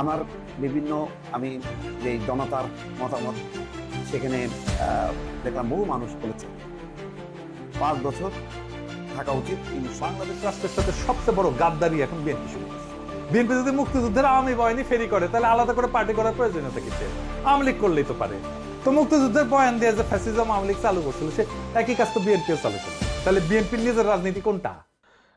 আমার বিভিন্ন, আমি যে জনতার মতামত, সেখানে দেখলাম বহু মানুষ বলেছে। পাঁচ বছর থাকা উচিত। কিন্তু বাংলাদেশ রাষ্ট্রের সাথে সবচেয়ে বড় গাদ্দারি এখন বিএনপি শুরু বিএনপি যদি মুক্তিযুদ্ধের আওয়ামী বাহিনী ফেরি করে, তাহলে আলাদা করে পার্টি করার প্রয়োজনীয়তা কিছু আওয়ামী লীগ করলেই তো পারে। তো মুক্তিযুদ্ধের বয়ান দিয়ে যে ফ্যাসিজম আওয়ামী লীগ চালু করছিল, সে একই কাজ তো বিএনপিও চালু করছে। তাহলে বিএনপির নিজের রাজনীতি কোনটা?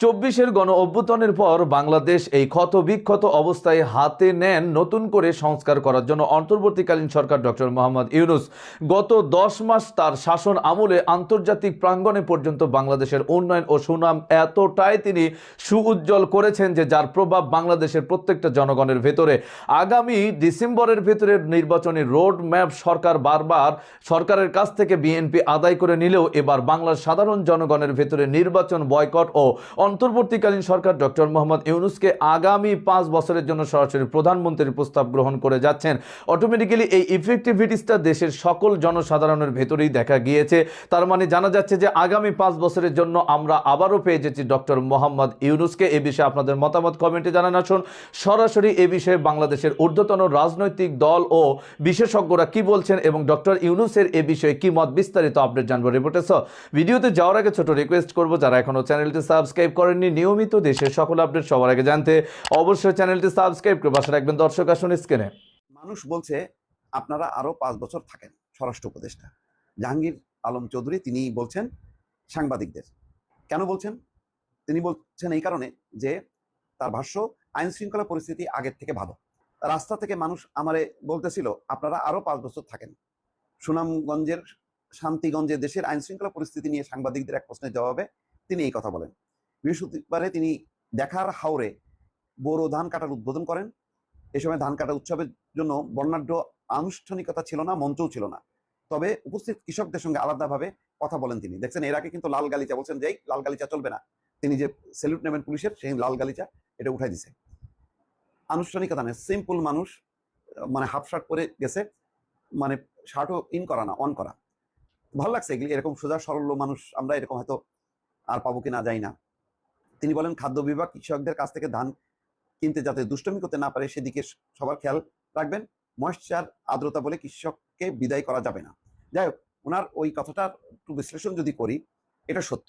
চব্বিশের গণ অভ্যুত্থানের পর বাংলাদেশ এই ক্ষত বিক্ষত অবস্থায় হাতে নেন নতুন করে সংস্কার করার জন্য অন্তর্বর্তীকালীন সরকার ডক্টর মোহাম্মদ ইউনুস। গত দশ মাস তার শাসন আমলে আন্তর্জাতিক প্রাঙ্গণে পর্যন্ত বাংলাদেশের উন্নয়ন ও সুনাম এতটাই তিনি সুউজ্জ্বল করেছেন যে যার প্রভাব বাংলাদেশের প্রত্যেকটা জনগণের ভেতরে। আগামী ডিসেম্বরের ভেতরে নির্বাচনী রোড ম্যাপ সরকার বারবার সরকারের কাছ থেকে বিএনপি আদায় করে নিলেও এবার বাংলার সাধারণ জনগণের ভেতরে নির্বাচন বয়কট ও অন্তর্বর্তীকালীন সরকার ডক্টর মোহাম্মদ ইউনুসকে আগামী পাঁচ বছরের জন্য সরাসরি প্রধানমন্ত্রীর প্রস্তাব গ্রহণ করে যাচ্ছেন। অটোমেটিক্যালি এই ইফেক্টিভিটিসটা দেশের সকল জনসাধারণের ভেতরেই দেখা গিয়েছে। তার মানে জানা যাচ্ছে যে আগামী পাঁচ বছরের জন্য আমরা আবারও পেয়ে যেছি ডক্টর মোহাম্মদ ইউনুসকে। এ বিষয়ে আপনাদের মতামত কমেন্টে জানান, আসুন। সরাসরি এ বিষয়ে বাংলাদেশের ঊর্ধ্বতন রাজনৈতিক দল ও বিশেষজ্ঞরা কি বলছেন এবং ডক্টর ইউনুসের এ বিষয়ে কি মত বিস্তারিত আপডেট জানব সহ ভিডিওতে যাওয়ার আগে ছোট রিকোয়েস্ট করব, যারা এখনও চ্যানেলটি সাবস্ক্রাইব করেননি নিয়মিত দেশের সকল আপডেট সবার আগে জানতে অবশ্যই চ্যানেলটি সাবস্ক্রাইব করে পাশে রাখবেন। দর্শক, আসুন স্ক্রিনে। মানুষ বলছে, আপনারা আরও পাঁচ বছর থাকেন স্বরাষ্ট্র উপদেষ্টা। জাহাঙ্গীর আলম চৌধুরী তিনি বলছেন সাংবাদিকদের। কেন বলছেন? তিনি বলছেন এই কারণে যে তার ভাষ্য আইন শৃঙ্খলা পরিস্থিতি আগের থেকে ভালো। রাস্তা থেকে মানুষ আমারে বলতেছিল, আপনারা আরও পাঁচ বছর থাকেন। সুনামগঞ্জের শান্তিগঞ্জে দেশের আইন শৃঙ্খলা পরিস্থিতি নিয়ে সাংবাদিকদের এক প্রশ্নের জবাবে তিনি এই কথা বলেন। বৃহস্পতিবারে তিনি দেখার হাওরে বোরো ধান কাটার উদ্বোধন করেন। এ সময় ধান কাটা উৎসবের জন্য বর্ণাঢ্য আনুষ্ঠানিকতা ছিল না, মঞ্চও ছিল না। তবে উপস্থিত কৃষকদের সঙ্গে আলাদাভাবে কথা বলেন তিনি। দেখছেন, এর আগে কিন্তু লাল গালিচা বলছেন যে লাল গালিচা চলবে না। তিনি যে সেলুট নেবেন পুলিশের, সেই লাল গালিচা এটা উঠাই দিছে। আনুষ্ঠানিকতা নেই সিম্পল মানুষ মানে হাফ শার্ট পরে গেছে মানে শার্টও ইন করা না অন করা। ভালো লাগছে, এগুলি এরকম সোজা সরল মানুষ, আমরা এরকম হয়তো আর পাবো কিনা যাই না। তিনি বলেন, খাদ্য বিভাগ কৃষকদের কাছ থেকে ধান কিনতে যাতে দুষ্টমি করতে না পারে, সেদিকে সবার খেয়াল রাখবেন। ময়েশ্চার আর্দ্রতা বলে কৃষককে বিদায় করা যাবে না। যাই হোক, ওনার ওই কথাটার একটু বিশ্লেষণ যদি করি, এটা সত্য।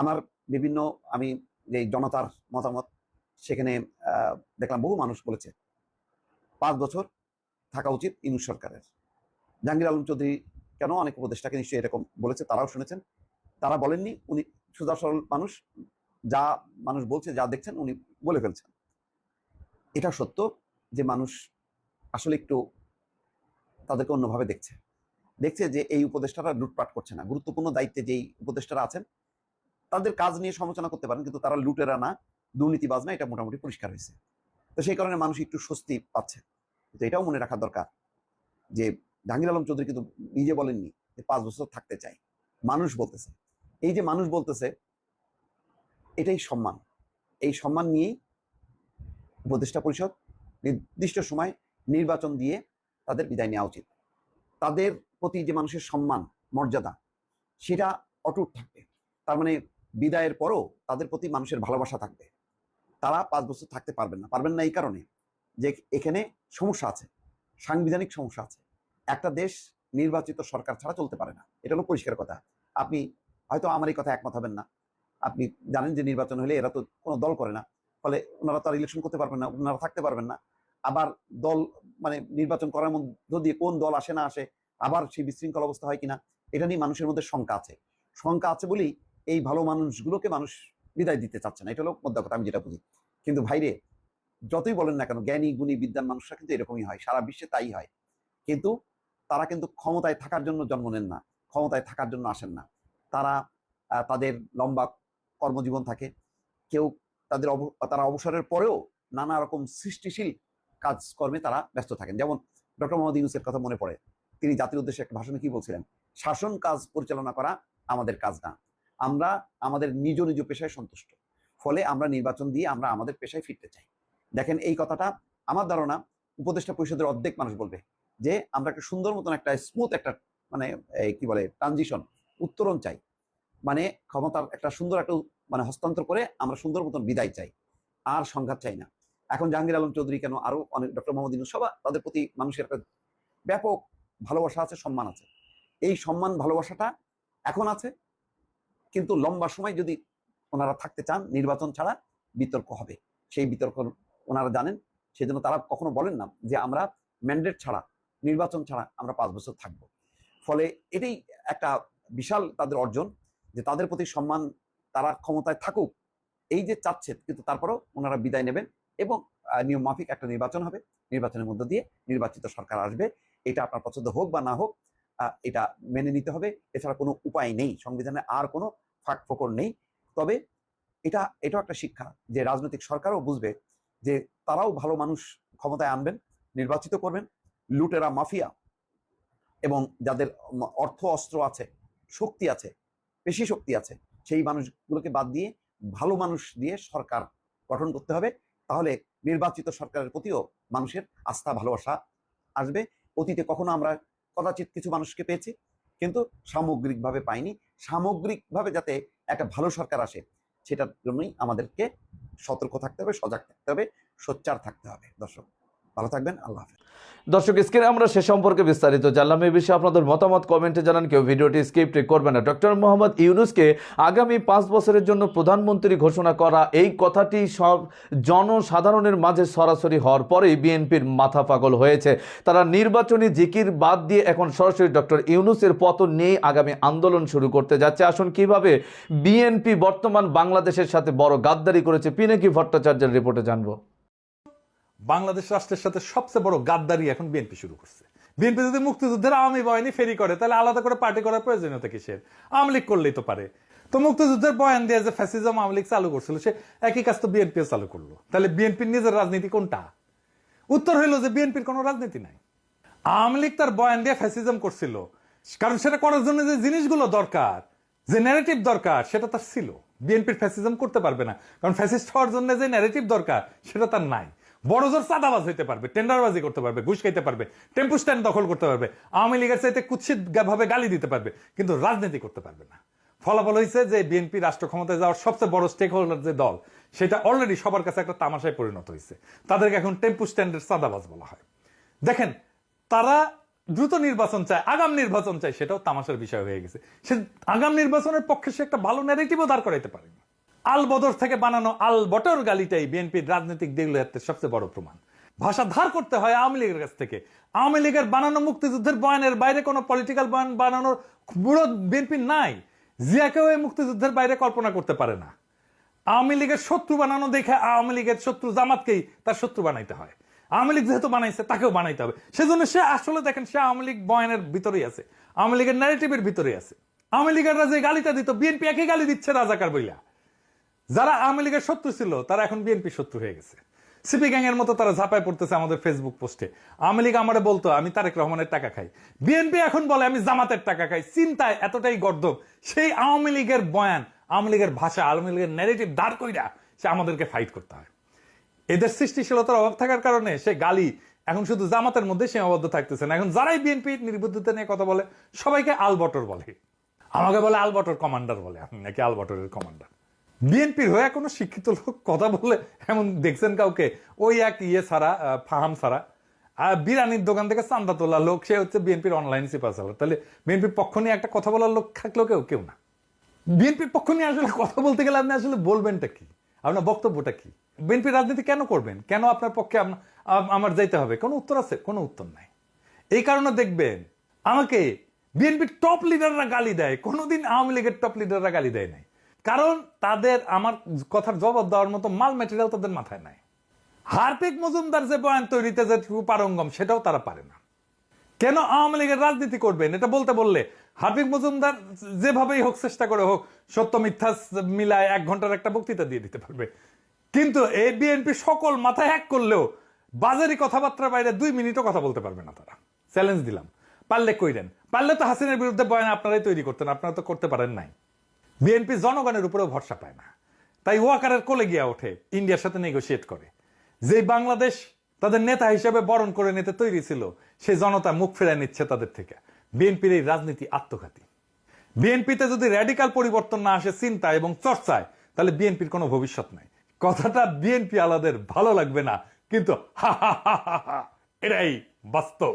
আমার বিভিন্ন, আমি যে জনতার মতামত, সেখানে দেখলাম বহু মানুষ বলেছে, পাঁচ বছর থাকা উচিত ইউনুস সরকারের। জাহাঙ্গীর আলম চৌধুরী কেন অনেক উপদেষ্টাকে নিশ্চয়ই এরকম বলেছে, তারাও শুনেছেন। তারা বলেননি, উনি সোজা সরল মানুষ যা মানুষ বলছে, যা দেখছেন উনি বলে ফেলছেন। এটা সত্য যে মানুষ আসলে একটু তাদেরকে অন্যভাবে দেখছে। দেখছে যে এই উপদেষ্টারা লুটপাট করছে না। গুরুত্বপূর্ণ দায়িত্বে যেই উপদেষ্টারা আছেন, তাদের কাজ নিয়ে সমালোচনা করতে পারেন, কিন্তু তারা লুটেরা না। দুর্নীতিবাজ না এটা মোটামুটি পরিষ্কার হয়েছে। তো সেই কারণে মানুষ একটু স্বস্তি পাচ্ছে। তো এটাও মনে রাখা দরকার যে জাহাঙ্গীর আলম চৌধুরী কিন্তু নিজে বলেননি যে পাঁচ বছর থাকতে চাই। মানুষ বলতেছে। এই যে মানুষ বলতেছে এটাই সম্মান। এই সম্মান নিয়েই উপদেষ্টা পরিষদ নির্দিষ্ট সময় নির্বাচন দিয়ে তাদের বিদায় নেওয়া উচিত। তাদের প্রতি যে মানুষের সম্মান, মর্যাদা, সেটা অটুট থাকবে। তার মানে বিদায়ের পরও তাদের প্রতি মানুষের ভালোবাসা থাকবে। তারা পাঁচ বছর থাকতে পারবেন না। পারবেন না এই কারণে যে এখানে সমস্যা আছে, সাংবিধানিক সমস্যা আছে। একটা দেশ নির্বাচিত সরকার ছাড়া চলতে পারে না। এটা হলো পরিষ্কার কথা। আপনি হয়তো আমার এই কথা একমত হবেন না। আপনি জানেন যে নির্বাচন হলে এরা তো কোনো দল করে না। ফলে ওনারা তো আর ইলেকশন করতে পারবেন না, ওনারা থাকতে পারবেন না। আবার দল মানে নির্বাচন করার মধ্য দিয়ে কোন দল আসে না আসে, আবার সেই বিশৃঙ্খল অবস্থা হয় কিনা, এটা নিয়ে মানুষের মধ্যে শঙ্কা আছে। শঙ্কা আছে বলেই এই ভালো মানুষগুলোকে মানুষ বিদায় দিতে চাচ্ছে না, এটা হলো মোদ্দা কথা, আমি যেটা বুঝি। কিন্তু ভাইরে, যতই বলেন না কেন, জ্ঞানী, গুণী বিদ্যান মানুষরা কিন্তু এরকমই হয়, সারা বিশ্বে তাই হয়। কিন্তু তারা কিন্তু ক্ষমতায় থাকার জন্য জন্ম নেন না, ক্ষমতায় থাকার জন্য আসেন না। তারা তাদের লম্বা কর্মজীবন থাকে। কেউ তাদের তারা অবসরের পরেও নানা রকম সৃষ্টিশীল কাজকর্মে তারা ব্যস্ত থাকেন। যেমন ডক্টর মোহাম্মদ ইউনুসের কথা মনে পড়ে, তিনি জাতির উদ্দেশ্যে একটা ভাষণে কি বলছিলেন? শাসন কাজ পরিচালনা করা আমাদের কাজ না। আমরা আমাদের নিজ নিজ পেশায় সন্তুষ্ট। ফলে আমরা নির্বাচন দিয়ে আমরা আমাদের পেশায় ফিরতে চাই। দেখেন এই কথাটা আমার ধারণা উপদেষ্টা পরিষদের অর্ধেক মানুষ বলবে যে, আমরা একটা সুন্দর মতন একটা স্মুথ একটা মানে কি বলে ট্রানজিশন উত্তরণ চাই। মানে ক্ষমতার একটা সুন্দর একটা মানে হস্তান্তর করে আমরা সুন্দর মতন বিদায় চাই। আর সংঘাত চাই না। এখন জাহাঙ্গীর আলম চৌধুরী কেন আরও অনেক ডক্টর মোহাম্মদ ইউনুস সবাই তাদের প্রতি মানুষের একটা ব্যাপক ভালোবাসা আছে, সম্মান আছে। এই সম্মান ভালোবাসাটা এখন আছে, কিন্তু লম্বা সময় যদি ওনারা থাকতে চান, নির্বাচন ছাড়া বিতর্ক হবে। সেই বিতর্ক ওনারা জানেন সেই জন্য তারা কখনো বলেন না যে আমরা ম্যান্ডেট ছাড়া, নির্বাচন ছাড়া আমরা পাঁচ বছর থাকব। ফলে এটাই একটা বিশাল তাদের অর্জন। যে তাদের প্রতি সম্মান তারা ক্ষমতায় থাকুক, এই যে চাচ্ছে, কিন্তু তারপরও ওনারা বিদায় নেবেন এবং নিয়ম মাফিক একটা নির্বাচন হবে। নির্বাচনের মধ্য দিয়ে নির্বাচিত সরকার আসবে। এটা আপনার পছন্দ হোক বা না হোক এটা মেনে নিতে হবে। এছাড়া কোনো উপায় নেই। সংবিধানে আর কোনো ফাঁক ফোকর নেই। তবে এটা, এটাও একটা শিক্ষা যে রাজনৈতিক সরকারও বুঝবে যে তারাও ভালো মানুষ ক্ষমতায় আনবেন, নির্বাচিত করবেন। লুটেরা মাফিয়া এবং যাদের অর্থ অস্ত্র আছে, শক্তি আছে পেশি শক্তি আছে। সেই মানুষগুলোকে বাদ দিয়ে, ভালো মানুষ দিয়ে সরকার গঠন করতে হবে। তাহলে নির্বাচিত সরকারের প্রতিও মানুষের আস্থা, ভালোবাসা আসবে। অতীতে কখনো আমরা কদাচিৎ কিছু মানুষকে পেয়েছি, কিন্তু সামগ্রিকভাবে পাইনি। সামগ্রিকভাবে যাতে একটা ভালো সরকার আসে, সেটার জন্যই আমাদেরকে সতর্ক থাকতে হবে, সজাগ থাকতে হবে, সোচ্চার থাকতে হবে। দর্শক। ভালো থাকবেন, আল্লাহ হাফেজ। দর্শক, স্ক্রিনে আমরা সে সম্পর্কে বিস্তারিত জানলাম। এই বিষয়ে আপনাদের মতামত কমেন্টে জানান। কেউ ভিডিওটি স্কিপ করবে না। ডক্টর মোহাম্মদ ইউনুসকে আগামী পাঁচ বছরের জন্য প্রধানমন্ত্রী ঘোষণা করা, এই কথাটি সব জনসাধারণের মাঝে সরাসরি হওয়ার পরেই বিএনপির মাথা পাগল হয়েছে। তারা নির্বাচনী জিকির বাদ দিয়ে এখন সরাসরি ডক্টর ইউনুসের পতন নিয়ে আগামী আন্দোলন শুরু করতে যাচ্ছে। আসুন, কীভাবে বিএনপি বর্তমান বাংলাদেশের সাথে বড় গাদ্দারি করেছে, পিনাকি ভট্টাচার্যের রিপোর্টে জানব। বাংলাদেশ রাষ্ট্রের সাথে সবচেয়ে বড় গাদ্দারি এখন বিএনপি শুরু করছে। বিএনপি যদি মুক্তিযুদ্ধের আওয়ামী বাহিনী ফেরি করে, তাহলে আলাদা করে পার্টি করার প্রয়োজনীয়তা কিসের? আওয়ামী লীগ করলেই তো পারে। তো মুক্তিযুদ্ধের বয়ান দিয়ে যে ফ্যাসিজম আওয়ামী লীগ চালু করছিল, সে একই কাজ তো বিএনপিও চালু করল। তাহলে বিএনপির নিজের রাজনীতি কোনটা? উত্তর হইল যে বিএনপির কোনো রাজনীতি নাই। আওয়ামী লীগ তার বয়ান দিয়ে ফ্যাসিজম করছিল। কারণ সেটা করার জন্য যে জিনিসগুলো দরকার, যে ন্যারেটিভ দরকার, সেটা তার ছিল। বিএনপির ফ্যাসিজম করতে পারবে না। কারণ ফ্যাসিস্ট হওয়ার জন্য যে ন্যারেটিভ দরকার, সেটা তার নাই। বড় জোর চাঁদাবাজ হইতে পারবে, টেন্ডারবাজি করতে পারবে, ঘুষ খাইতে পারবে, টেম্পু স্ট্যান্ড দখল করতে পারবে, আওয়ামী লীগের চাইতে কুৎসিত ভাবে গালি দিতে পারবে, কিন্তু রাজনীতি করতে পারবে না। ফলাফল হয়েছে যে বিএনপি রাষ্ট্র ক্ষমতায় যাওয়ার সবচেয়ে বড় স্টেক হোল্ডার যে দল, সেটা অলরেডি সবার কাছে একটা তামাশায় পরিণত হয়েছে তাদেরকে এখন টেম্পু স্ট্যান্ডের চাঁদাবাজ বলা হয়। দেখেন, তারা দ্রুত নির্বাচন চায়, আগাম নির্বাচন চায়, সেটাও তামাশার বিষয় হয়ে গেছে। সে আগাম নির্বাচনের পক্ষে সে একটা ভালো ন্যারেটিভও দাঁড় করাইতে পারেনি। আল বদর থেকে বানানো আল বটর গালিটাই বিএনপির রাজনৈতিক দিগুলিয়াতের সবচেয়ে বড় প্রমাণ। ভাষা ধার করতে হয় আওয়ামী লীগের কাছ থেকে। আওয়ামী লীগের বানানো মুক্তিযুদ্ধের বয়ানের বাইরে কোনো পলিটিক্যাল বয়ান বানানোর বুড়ো বিএনপির নাই। জিয়াকেও এই মুক্তিযুদ্ধের বাইরে কল্পনা করতে পারে না। আওয়ামী লীগের শত্রু বানানো দেখে আওয়ামী লীগের শত্রু জামাতকেই তার শত্রু বানাইতে হয়। আওয়ামী লীগ যেহেতু বানাইছে, তাকেও বানাইতে হবে। সেজন্য সে আসলে দেখেন, সে আওয়ামী লীগ বয়ানের ভিতরেই আছে। আওয়ামী লীগের ন্যারেটিভের ভিতরেই আছে। আওয়ামী লীগেররা যে গালিটা দিত, বিএনপি একই গালি দিচ্ছে রাজাকার বইলা। যারা আওয়ামী লীগের শত্রু ছিল, তারা এখন বিএনপি শত্রু হয়ে গেছে। সিপি গ্যাং এর মতো তারা ঝাঁপায় পড়তেছে আমাদের ফেসবুক পোস্টে আওয়ামী লীগ আমারে বলতো, আমি তারেক রহমানের টাকা খাই। বিএনপি এখন বলে, আমি জামাতের টাকা খাই। চিন্তায় এতটাই গর্দব সেই আওয়ামী লীগের বয়ান, আওয়ামী লীগের ভাষা, আওয়ামী লীগের ন্যারেটিভ দাঁড় কইরা সে আমাদেরকে ফাইট করতে হয়। এদের সৃষ্টিশীলতার অভাব থাকার কারণে সে গালি, এখন শুধু জামাতের মধ্যে সীমাবদ্ধ থাকতেছে না। এখন যারাই বিএনপি নির্বুদ্ধতা নিয়ে কথা বলে, সবাইকে আলবটর বলে। আমাকে বলে আলবটর কমান্ডার বলে আপনি নাকি আলবটরের কমান্ডার। বিএনপির হয়ে কোনো শিক্ষিত লোক কথা বলে এমন দেখছেন কাউকে? ওই এক ইয়ে ছাড়া ফাহাম ছাড়া। আর বিরানির দোকান থেকে চান্দা তোলা লোক, সে হচ্ছে বিএনপির অনলাইন সিপার চালার তাহলে বিএনপির পক্ষ নিয়ে একটা কথা বলার লোক থাকলেও কেউ কেউ না। বিএনপির পক্ষ নিয়ে আসলে কথা বলতে গেলে আপনি আসলে বলবেনটা কি? আপনার বক্তব্যটা কি? বিএনপির রাজনীতি কেন করবেন? কেন আপনার পক্ষে আম- আম- আমার যাইতে হবে? কোনো উত্তর আছে? কোনো উত্তর নাই। এই কারণে দেখবেন, আমাকে বিএনপির টপ লিডাররা গালি দেয়। কোনোদিন আওয়ামী লীগের টপ লিডাররা গালি দেয় নাই। কারণ তাদের আমার কথার জবাব দেওয়ার মতো মাল ম্যাটেরিয়াল তাদের মাথায় নাই। হারপিক মজুমদার যে বয়ান তৈরিতে যে পারঙ্গম, সেটাও তারা পারে না। কেন আওয়ামী লীগের রাজনীতি করবেন? এটা বলতে বললে হাফিক মজুমদার যেভাবেই হোক চেষ্টা করে হোক, সত্য মিথ্যা মিলায় এক ঘণ্টার একটা বক্তৃতা দিয়ে দিতে পারবে। কিন্তু এই বিএনপি সকল মাথায় এক করলেও বাজারি কথাবার্তার বাইরে দুই মিনিটও কথা বলতে পারবে না তারা। চ্যালেঞ্জ দিলাম। পারলে কইরেন। পারলে তো হাসিনের বিরুদ্ধে বয়ান আপনারাই তৈরি করতেন, আপনারা তো করতে পারেন নাই। বিএনপি জনগণের উপরেও ভরসা পায় না। তাই ওয়াকারের কোলে গিয়া ওঠে ইন্ডিয়ার সাথে নেগোসিয়েট করে। যে বাংলাদেশ তাদের নেতা হিসেবে বরণ করে নিতে তৈরি ছিল সেই জনতা মুখ ফেরায় নিচ্ছে তাদের থেকে। বিএনপির এই রাজনীতি আত্মঘাতী। বিএনপিতে যদি র্যাডিকাল পরিবর্তন না আসে চিন্তা এবং চর্চায় তাহলে বিএনপির কোনো ভবিষ্যৎ নাই। কথাটা বিএনপি আলাদের ভালো লাগবে না কিন্তু হা হা হা হা, এটাই বাস্তব।